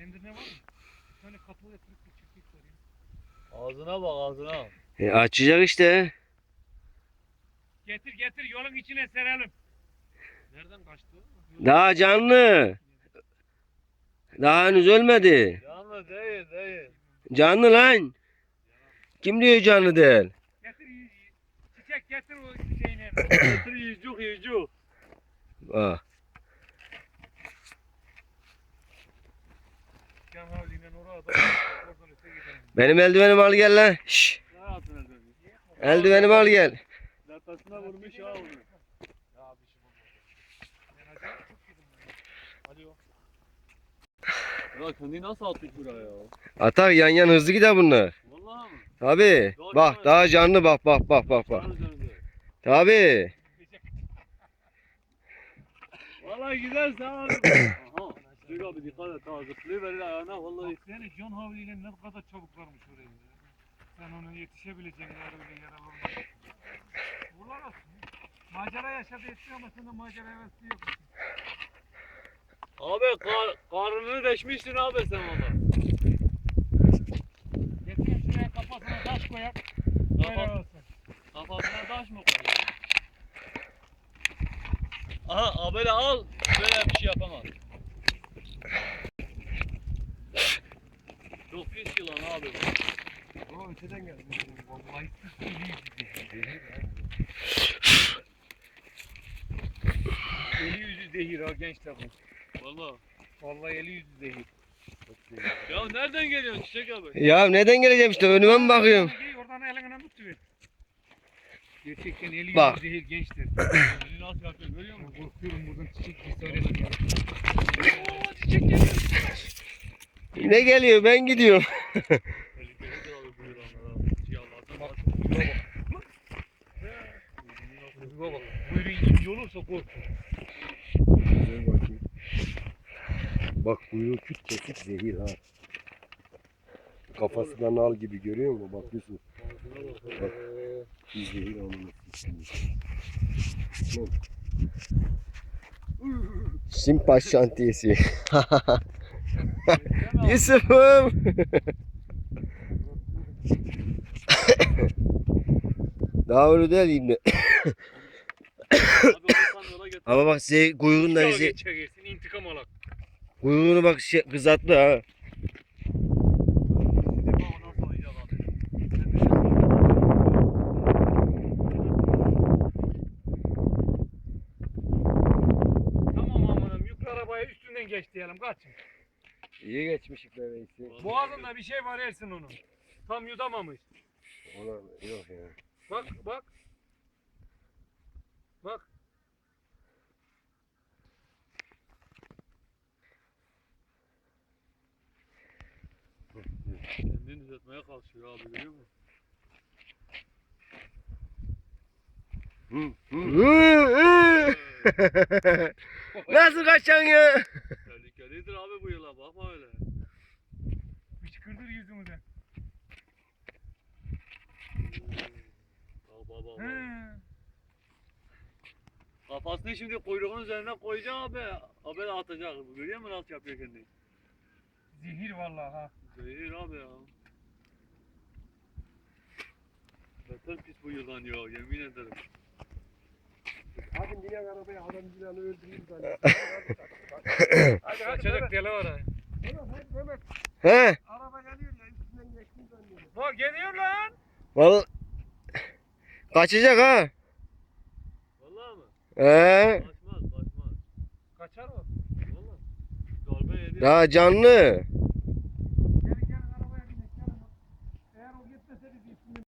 Sende ne var mı? Bir tane kapalı yatırıp bir çiftlik var ya. Ağzına bak ağzına. E, açacak işte. Getir getir yolun içine serelim. Nereden kaçtı? Yolun- Daha canlı. Daha henüz ölmedi. Canlı değil değil. Canlı lan. Kim diyor canlı değil? Getir çiçek getir o şeyini. Getir yüzcük yüzcük. Ah. Can havliyle oraya da oradan öte gidelim. Benim eldivenimi al gel lan. Şş. Eldivenimi al gel. Latasına vurmuş ha onu. Ya abi şu bu. Ben acayip çok yedim bunu. Hadi o. Ya kendi nasıl attık buraya ya? Atak yan yan hızlı gider bunlar. Vallahi mı? Tabi. Bak daha canlı bak bak bak bak bak. Tabi. Vallahi güzel sen abi. Abi dikkat et ha. Zıplayıverir ayağına vallahi. Seni John Havli ile ne kadar çabuk varmış oraya. ya. Sen ona yetişebileceğin eğer öyle yaralı olmadan. Bunlar olsun. Macera yaşadı etti ama sende macera hevesi yok. Abi kar, karnını deşmişsin abi sen valla. Getirin şuraya kafasına taş koyak. Böyle Kafa, olsun. kafasına taş mı koyuyorsun? Aha abele al. Böyle bir şey yapamaz. Çok pis yılan abi. bu. O öteden geldi. Vallahi siz eli yüzü zehir. Eli yüzü zehir ha gençler bu. Valla. Vallahi eli yüzü zehir. Ya nereden geliyorsun Çiçek abi? Ya neden geleceğim işte önüme mi bakıyorum? Oradan eline tutuver. Gerçekten eli Bak. yüzü zehir gençler. Beni nasıl yapıyor görüyor musun? korkuyorum buradan çiçek bir söyledim. Oo çiçek geliyor. Ne geliyor ben gidiyorum. Bak, kuyruğu küt kesik zehir ha. Kafasından al gibi görüyor musun? Bak Yusuf. Bak. Bir zehir alınır. Simpaş şantiyesi. Yusuf'um. Daha öyle değil şimdi. Ama bak size kuyruğunda Dalga bizi, geçeceksin intikam alak. kuyruğunu bak şey, kızarttı ha. Tamam amanım yük arabaya üstünden geç diyelim kaçın. İyi geçmişik be Veysi. Boğazında bir şey var Ersin onun. Tam yutamamış. Ulan yok ya. Bak bak. Bak. Kendini düzeltmeye kalkıyor abi görüyor musun? Nasıl kaçacaksın ya? Tehlikelidir abi bu yılan bakma yüzümüze. Bak bak bak. He. Kafasını şimdi kuyruğun üzerine koyacak abi. Abi de atacak. Görüyor musun nasıl yapıyor kendini? Zehir vallahi ha. Zehir abi ya. Beter pis bu yılan ya yemin ederim. Hadi binen arabaya adam yılanı öldüreyim ben. Hadi Kaçacak deli var ha. He? Araba geliyor ya üstünden geçtim zannediyorum. Bak geliyor lan. Vallahi kaçacak ha. Vallahi mı? He? Kaçmaz kaçmaz. Kaçar o. Vallahi. Darbe yedi. Daha canlı.